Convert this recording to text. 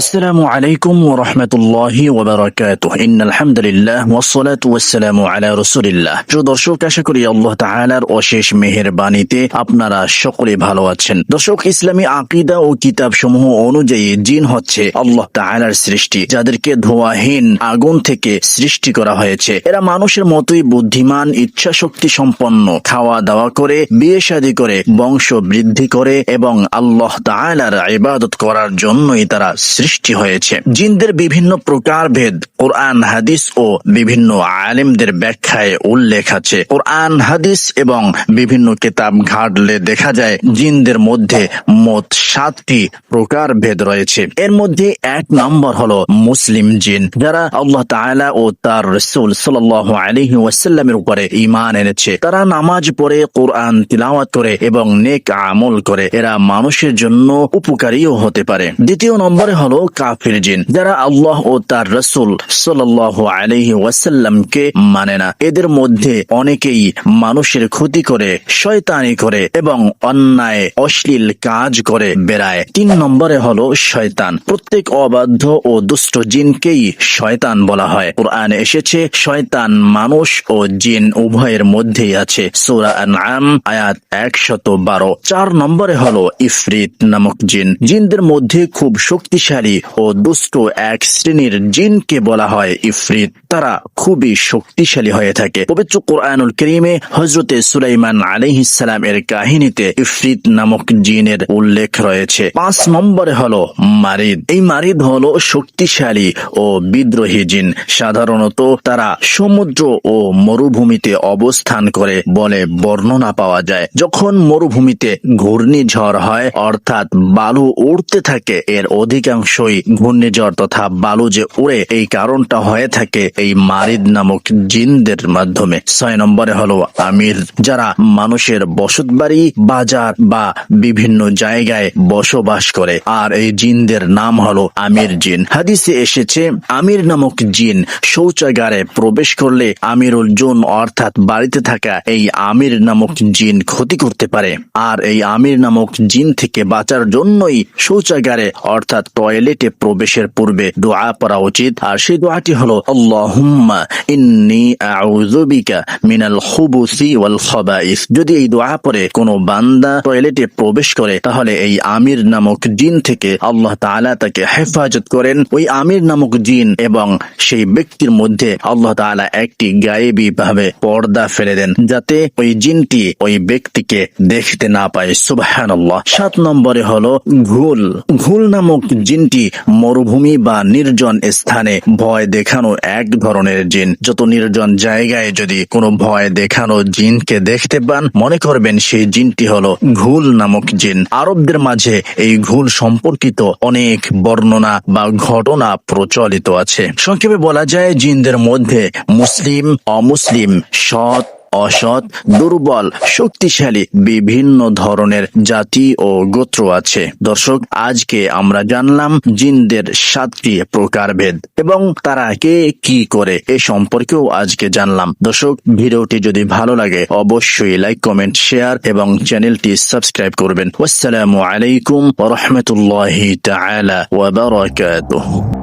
আসসালামু আলাইকুম ওয়া রাহমাতুল্লাহি ওয়া বারাকাতুহু। ইন্নাল হামদুলিল্লাহ ওয়াস সালাতু ওয়াস সালামু আলা রাসূলিল্লাহ। প্রিয় দর্শক, আশা করি আল্লাহ তাআলার অশেষ মেহেরবানীতে আপনারা সকলে ভালো আছেন। দর্শক, ইসলামী আকীদা ও কিতাব সমূহ অনুযায়ী জিন হচ্ছে আল্লাহ তাআলার সৃষ্টি, যাদেরকে ধোঁয়াহীন আগুন থেকে সৃষ্টি করা হয়েছে। এরা মানুষের মতোই বুদ্ধিমান ইচ্ছা শক্তি সম্পন্ন। খাওয়া দাওয়া করে বিয়ে শাদী করে, বংশ বৃদ্ধি করে এবং আল্লাহ তাআলার ইবাদত করার জন্যই তারা সৃষ্টি হয়েছে। জিনদের বিভিন্ন প্রকারভেদ কোরআন, হাদিস ও বিভিন্ন আলেমদের ব্যাখ্যায় উল্লেখ আছে। কোরআন, হাদিস এবং বিভিন্ন কিতাব ঘাটলে দেখা যায় জিনদের মধ্যে মোট সাতটি প্রকারভেদ রয়েছে। এর মধ্যে এক নম্বর হলো মুসলিম জিন, যারা আল্লাহ তাআলা ও তার রসুল সাল্লাল্লাহু আলাইহি ওয়াসাল্লামের উপরে ঈমান এনেছে। তারা নামাজ পড়ে, কোরআন তিলাওয়াত করে এবং নেক আমল করে। এরা মানুষের জন্য উপকারীও হতে পারে। দ্বিতীয় নম্বরে হলো কাফির জিন, যারা আল্লাহ ও তার রসুল সাল্লাল্লাহু আলাইহি ওয়াসাল্লামকে মানে না। এদের মধ্যে অনেকেই মানুষের ক্ষতি করে, শয়তানি করে এবং অন্যায়, অশ্লীল কাজ করে বেড়ায়। তিন নম্বরে হলো শয়তান। প্রত্যেক অবাধ্য ও দুষ্ট জিনকেই শয়তান বলা হয়। কোরআনে এসেছে, শয়তান মানুষ ও জিন উভয়ের মধ্যেই আছে। সূরা আনআম, আয়াত একশত বারো। চার নম্বরে হলো ইফরিত নামক জিন। জিনদের মধ্যে খুব শক্তিশালী ও দুষ্ট এক শ্রেণির জিনকে বলা হয় ইফরিত। তারা খুবই শক্তিশালী হয়ে থাকে। পবিত্র কোরআনুল করিমে হজরতে সুলাইমান আলাইহিসসালাম এর কাহিনীতে ইফরিত নামক জিনের উল্লেখ রয়েছে। পাঁচ নম্বরে হলো মারিদ। এই মারিদ হলো শক্তিশালী ও বিদ্রোহী জিন। সাধারণত তারা সমুদ্র ও মরুভূমিতে অবস্থান করে বলে বর্ণনা পাওয়া যায়। যখন মরুভূমিতে ঘূর্ণিঝড় হয়, অর্থাৎ বালু উড়তে থাকে, এর অধিকাংশই ঘূর্ণিঝড় তথা বালু যে উড়ে, এই কারণটা হয়ে থাকে এই মারিদ নামক জিনদের মাধ্যমে। ছয় নম্বরে হলো আমির, যারা মানুষের বসত বাড়ি বাজার বা বিভিন্ন জায়গায় বসবাস করে। আর এই জিনদের নাম হলো আমির জিন। হাদিসে এসেছে, আমির নামক জিন শৌচাগারে প্রবেশ করলে আমিরুল জুন অর্থাৎ বাড়িতে থাকা এই আমির নামক জিন ক্ষতি করতে পারে। আর এই আমির নামক জিন থেকে বাঁচার জন্যই শৌচাগারে অর্থাৎ টয়লেটে প্রবেশের পূর্বে দোয়া পড়া উচিত। আর সেই দোয়াটি হলো, আল্লাহুম্মা ইন্নি আউযু বিকা মিনাল খুবুসি ওয়াল খাবাইস। যদি এই দোয়া পড়ে কোনো বান্দা টয়লেটে প্রবেশ করে, তাহলে এই আমির নামক জিন থেকে আল্লাহ তাআলা তাকে হেফাজত করেন। ওই আমির নামক জিন এবং সেই ব্যক্তির মধ্যে আল্লাহ তাআলা একটি গায়েবী ভাবে পর্দা ফেলে দেন, যাতে ওই জিনটি ওই ব্যক্তিকে দেখতে না পায়। সুবহানাল্লাহ। সাত নম্বরে হলো, ঘুল। ঘুল নামক জিনটি মরুভূমি বা নির্জন স্থানে ভয় দেখানো এক ধরনের জিন। যত নির্জন জায়গায় যদি কোনো ভয় দেখানো জিনকে দেখতে পান, মনে করবেন সেই জিনটি হলো ঘুল নামক জিন। আরবদের মাঝে এই ঘুল সম্পর্কিত অনেক বর্ণনা বা ঘটনা প্রচলিত আছে। সংক্ষেপে বলা যায়, জিনদের মধ্যে মুসলিম, অমুসলিম, সৎ অসৎ, দুর্বল, শক্তিশালী বিভিন্ন ধরনের জাতি ও গোত্র আছে। দর্শক, আজকে আমরা জানলাম জিনদের সাতটি প্রকারভেদ এবং তারা কে, কি করে এ সম্পর্কেও আজকে জানলাম। দর্শক, ভিডিওটি যদি ভালো লাগে, অবশ্যই লাইক, কমেন্ট, শেয়ার এবং চ্যানেলটি সাবস্ক্রাইব করবেন। আসসালামু আলাইকুম রাহমাতুল্লাহি তাআলা ওয়া বারাকাতুহু।